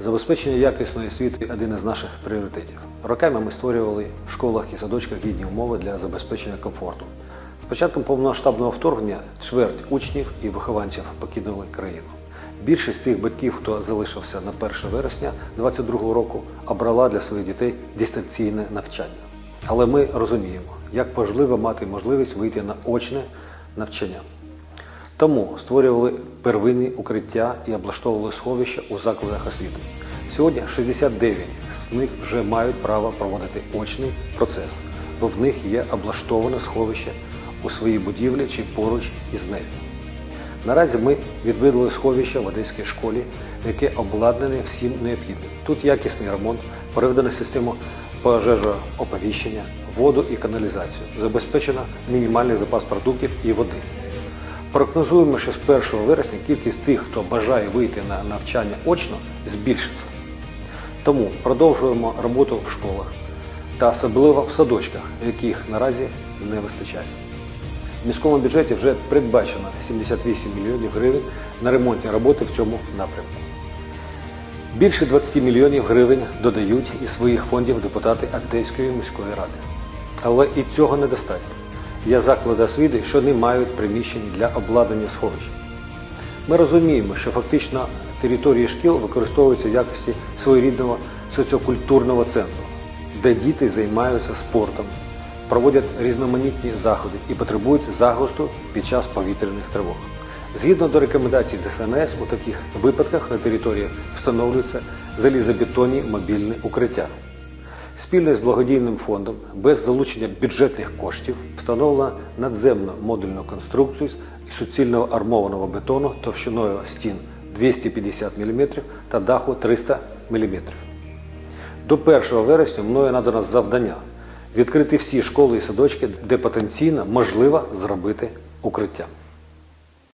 Забезпечення якісної освіти один із наших пріоритетів. Роками ми створювали в школах і садочках гідні умови для забезпечення комфорту. З початком повномасштабного вторгнення чверть учнів і вихованців покинули країну. Більшість тих батьків, хто залишився на 1 вересня 2022 року, обрала для своїх дітей дистанційне навчання. Але ми розуміємо, як важливо мати можливість вийти на очне навчання. Тому створювали первинні укриття і облаштовували сховища у закладах освіти. Сьогодні 69 з них вже мають право проводити очний процес, бо в них є облаштоване сховище у своїй будівлі чи поруч із нею. Наразі ми відвідали сховище в Одеській школі, яке обладнане всім необхідним. Тут якісний ремонт, переведена система пожежооповіщення, воду і каналізацію. Забезпечено мінімальний запас продуктів і води. Прогнозуємо, що з 1 вересня кількість тих, хто бажає вийти на навчання очно, збільшиться. Тому продовжуємо роботу в школах та особливо в садочках, яких наразі не вистачає. В міському бюджеті вже передбачено 78 мільйонів гривень на ремонтні роботи в цьому напрямку. Більше 20 мільйонів гривень додають із своїх фондів депутати Одеської міської ради. Але і цього недостатньо. Є заклади освіти, що не мають приміщень для обладнання сховищ. Ми розуміємо, що фактично території шкіл використовуються в якості своєрідного соціокультурного центру, де діти займаються спортом, проводять різноманітні заходи і потребують захисту під час повітряних тривог. Згідно до рекомендацій ДСНС, у таких випадках на території встановлюються залізобетонні мобільні укриття. Спільно з благодійним фондом без залучення бюджетних коштів встановлено надземну модульну конструкцію із суцільного армованого бетону товщиною стін 250 мм та даху 300 мм. До 1 вересня мною надано завдання відкрити всі школи і садочки, де потенційно можливо зробити укриття.